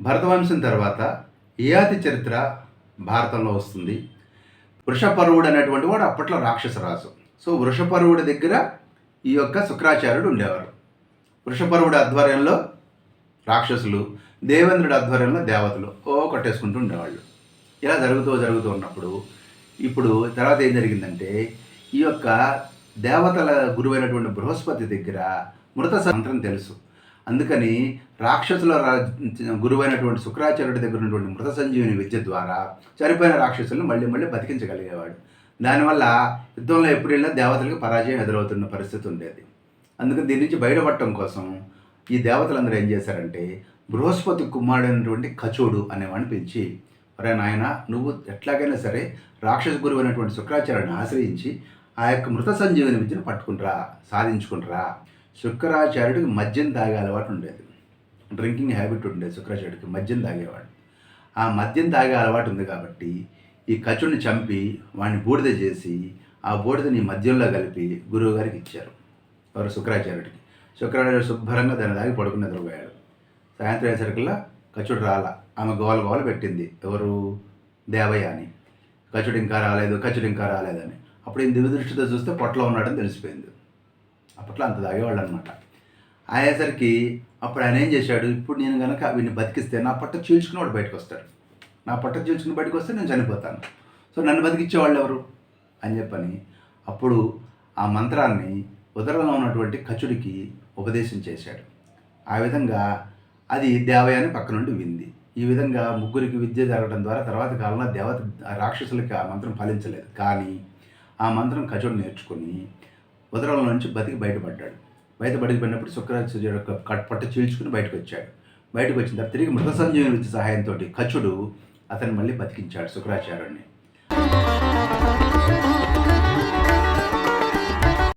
భరతవంశం తర్వాత యయాతి చరిత్ర భారతంలో వస్తుంది. వృషపర్వుడు అనేటువంటి వాడు అప్పట్లో రాక్షసరాజు. సో వృషపర్వుడి దగ్గర ఈ యొక్క శుక్రాచార్యుడు ఉండేవారు. వృషపర్వుడి ఆధ్వర్యంలో రాక్షసులు దేవేంద్రుడి ఆధ్వర్యంలో దేవతలు ఓ కొట్టేసుకుంటూ ఉండేవాళ్ళు. ఇలా జరుగుతూ జరుగుతూ ఉన్నప్పుడు ఇప్పుడు తర్వాత ఏం జరిగిందంటే ఈ యొక్క దేవతల గురువైనటువంటి బృహస్పతి దగ్గర మృత సంత్రం తెలుసు. అందుకని రాక్షసుల రా- గురువైనటువంటి శుక్రాచార్యుడి దగ్గర ఉన్నటువంటి మృత సంజీవిని విద్య ద్వారా చనిపోయిన రాక్షసులను మళ్ళీ మళ్ళీ బతికించగలిగేవాడు. దానివల్ల యుద్ధంలో ఎప్పుడు వెళ్ళినా దేవతలకు పరాజయం ఎదురవుతున్న పరిస్థితి ఉండేది. అందుకని దీని నుంచి బయటపడటం కోసం ఈ దేవతలందరూ ఏం చేశారంటే బృహస్పతి కుమారుడైనటువంటి కచోడు అనేవాడిని పెంచి ఒరే నాయన నువ్వు ఎట్లాగైనా సరే రాక్షస గురువు అయినటువంటి శుక్రాచార్యుని ఆశ్రయించి ఆ యొక్క మృత సంజీవని విద్యను పట్టుకుంటారా సాధించుకుంటారా. శుక్రాచార్యుడికి మద్యం తాగే అలవాటు ఉండేది. డ్రింకింగ్ హ్యాబిట్ ఉండేది శుక్రాచార్యుడికి మద్యం తాగేవాడు. ఆ మద్యం తాగే అలవాటు ఉంది కాబట్టి ఈ కచుడిని చంపి వాడిని బూడిద చేసి ఆ బూడిదని మద్యంలో కలిపి గురువు గారికి ఇచ్చారు. ఎవరు? శుక్రాచార్యుడికి. శుక్రాచార్యుడు శుభ్రంగా దాన్ని తాగి పడుకుని నిద్రపోయాడు సాయంత్రం అయ్యేసరికల్లా కచుడు రాల. ఆమె గోల గోల పెట్టింది. ఎవరు? దేవయ్య అని. కచుడు ఇంకా రాలేదు కచుడు ఇంకా రాలేదని. అప్పుడు ఈ దివ్య దృష్టితో చూస్తే పొట్టలో ఉన్నాడని తెలిసిపోయింది. అప్పట్లో అంత తాగేవాళ్ళు అనమాట అయ్యేసరికి అప్పుడు ఆయన ఏం చేశాడు ఇప్పుడు నేను కనుక వీడిని బతికిస్తే నా పట్ట చీల్చుకుని బయటకు వస్తాడు నా పట్ట చీల్చుకుని బయటకు వస్తే నేను చనిపోతాను. సో నన్ను బతికిచ్చేవాళ్ళు ఎవరు? అని చెప్పని అప్పుడు ఆ మంత్రాన్ని ఉదరంలో ఉన్నటువంటి కచుడికి ఉపదేశం చేశాడు. ఆ విధంగా అది దేవయాని పక్క నుండి వింది. ఈ విధంగా ముగ్గురికి విద్య జరగడం ద్వారా తర్వాత కాలంలో దేవత రాక్షసులకి ఆ మంత్రం ఫలించలేదు. కానీ ఆ మంత్రం కచుడు నేర్చుకుని ఉదరంలో నుంచి బతికి బయటపడ్డాడు. బయట బయటపడినప్పుడు శుక్రాచార్య యొక్క కట్- చీల్చుకుని బయటకు వచ్చాడు. బయటకు వచ్చిన తర్వాత తిరిగి మృత సంజీవని సహాయంతో కచుడు అతను మళ్ళీ బతికించాడు శుక్రాచార్యుడిని.